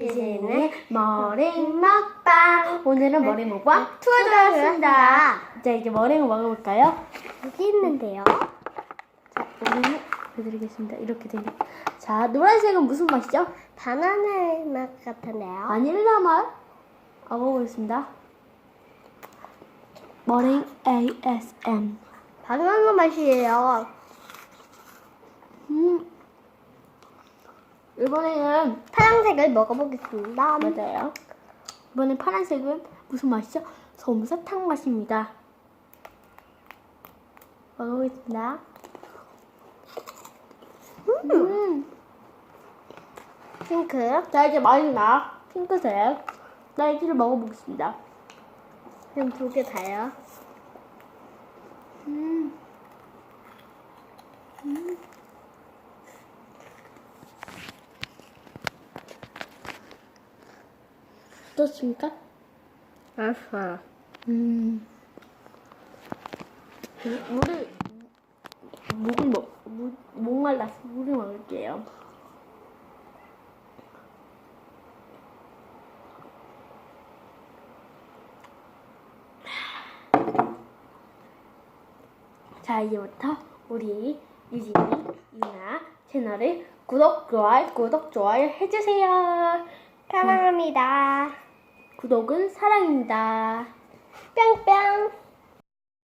이제는 머랭 먹방. 오늘은 머랭 먹방 투어였습니다. 자, 이제 머랭을 먹어볼까요? 여기 있는데요. 자, 머랭을 보여드리겠습니다. 이렇게 되니다 자, 노란색은 무슨 맛이죠? 바나나 맛 같은데요. 바닐라 맛. 먹어보겠습니다. 머랭 ASM. 바나나 맛이에요. 음. 이번에는 파란색을 먹어보겠습니다. 맞아요. 이번에 파란색은 무슨 맛이죠? 솜사탕 맛입니다. 먹어보겠습니다. 음. 핑크. 자 이제 마지막 핑크색 딸기를 먹어보겠습니다. 그럼 두 개 다요. 음. 음. 어떻습니까? 아하. 음. 물을 목을 먹 물, 목말라서 물을 먹을게요. 자 이제부터 우리 유진이 유나 채널을 구독 좋아요 구독 좋아요 해주세요. 사랑합니다. 구독은 사랑입니다. 뿅뿅.